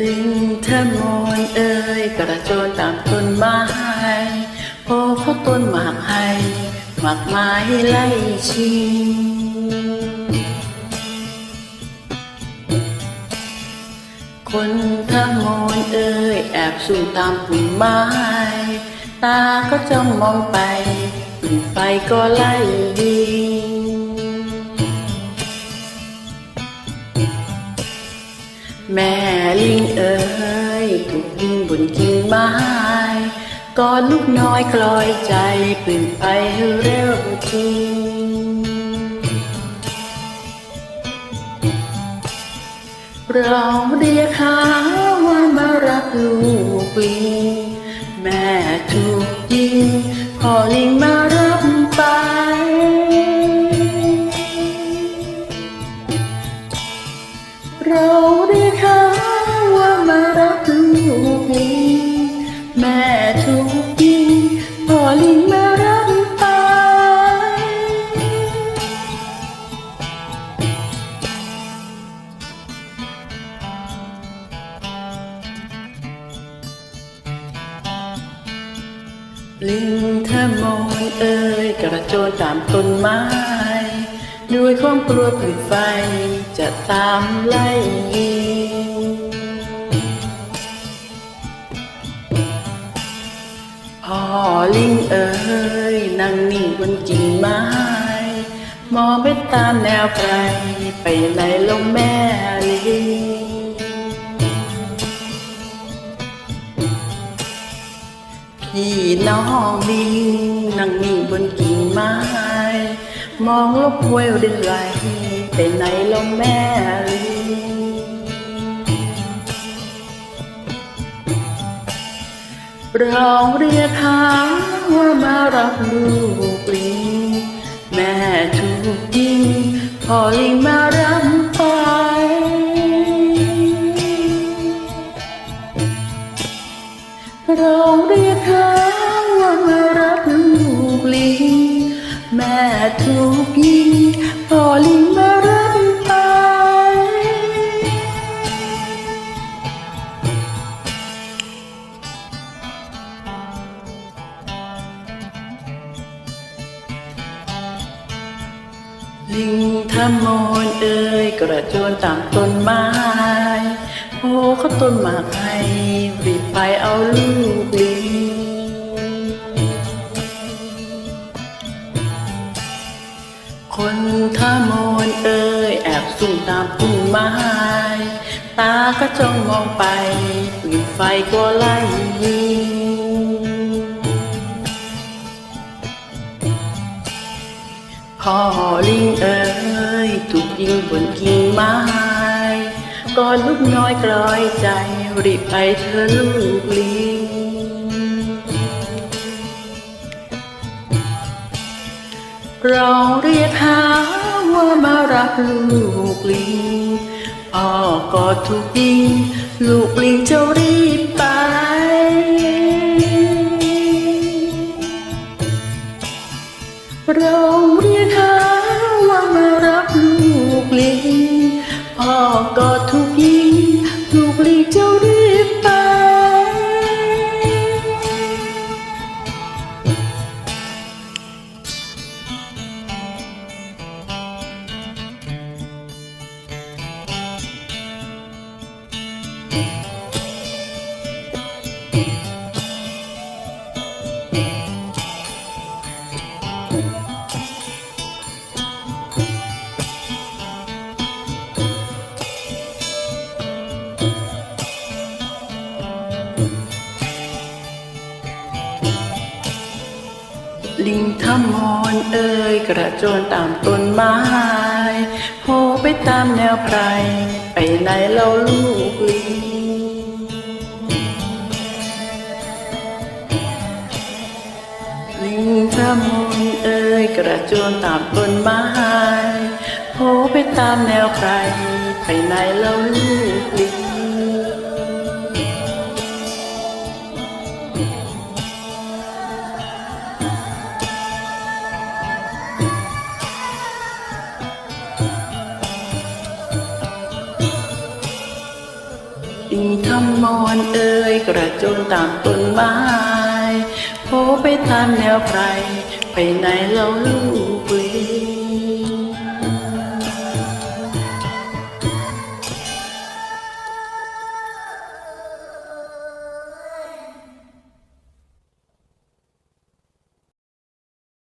ลิงทะมนเอ่ยกระโจนตามต้นไม้พอเขาต้นหมากให้หมากไม้ไล่ชิงคนทะมนเอ่ยแอบสูตามพุ่มไม้ ตาก็จ้องมองไปปุ่นไฟก็ไล่ยิง แม่ลิงเอ๋ยถูกยิงบนกิ่งไม้ก่อนลูกน้อยกลอยใจปืนไปเร็วจริงร้องเรียกหาว่ามารับลูกลิงแม่ถูกยิงพ่อลิงมารับไป เรา ลิงแม่ถูกยิงพ่อลิงมารับไปลิงทะมนเอ่ยกระโจนตามต้นไม้ด้วยความกลัวผืนไฟจะตามไล่ยิง เอ๋ยนั่งนิ่งบนกิ่งไม้ มองไปตามแนวไกล ไปไหนแลงแม่ลิงพี่น้องลิงนั่งนิ่งบนกิ่งไม้ มองลบห้วยเรื่อยไปไหนแลงแม่ลิง ร้องเรียกหาว่ามารับลูกลิงแม่ถูกยิงพ่อลิงมารับไป ร้องเรียกหาว่ามารับลูกลิงแม่ถูกยิงพ่อลิง ลิงทำมนเอ่ยกระโจนตามต้นไม้โอ้เขาต้นหมากให้รีบไปเอาลูกลิงคนทำมนเอ่ยแอบซุ่มตามพุ่มไม้ตาก็จ้องมองไปปืนไฟก็ไล่ยิง พ่อลิงเอ๋ยถูกยิงบนกิ่งไม้ก่อนลูกน้อยกลอยใจรีบไปเธอลูกลิงร้องเรียกหาว่ามารับลูกลิงพ่อก็ถูกยิง ลูกลิงจ้ารีบไปร้อง เรียกหาว่ามารับลูกลิงพ่อก็ทุกยิงลูกลิงเจ้าดี ลิงทำมอนเอ่ยกระโจนตามต้นไม้โผไปตามแนวไพร ไปไหนเล่าลูกลิงลิงทำมอนเอ่ยกระโจนตามต้นไม้โผไปตามแนวไพร ไปไหนเล่าลูกลิงำมอนเอ่ยกระโจนตามต้นไม้โผไปตามแนวไพรไปไหนเราลูกเลี้